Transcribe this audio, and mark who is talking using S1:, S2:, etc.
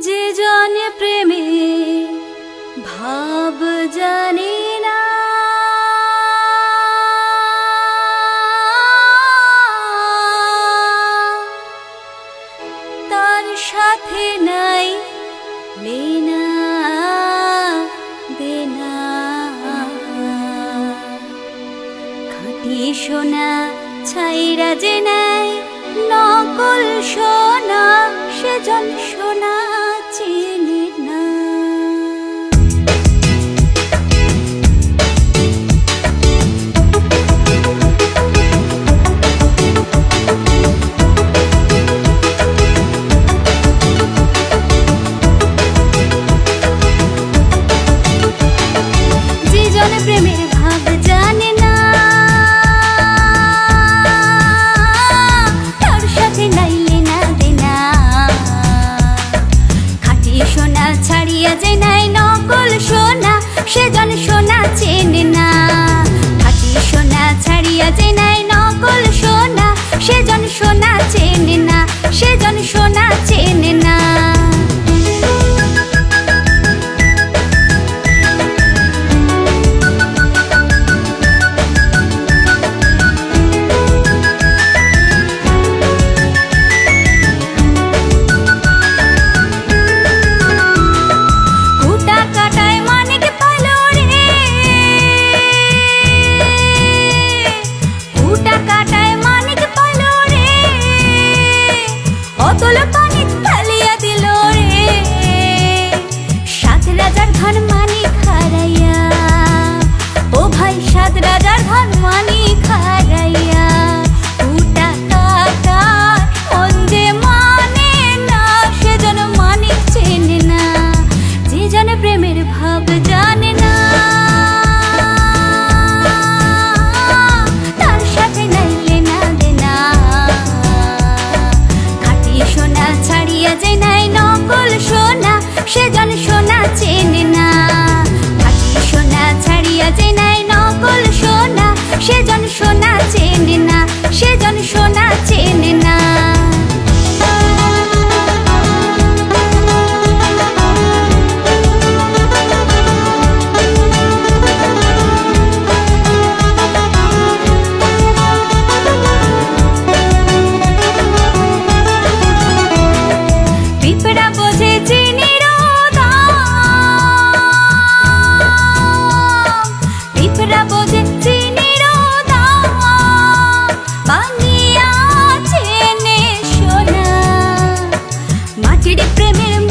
S1: যে জানে প্রেমে ভাব জানে না। সাথে নাই দেনা। সোনা ছাইরা যে নাই নকল সোনা সেজন 也在那。চিড়ে প্রেমের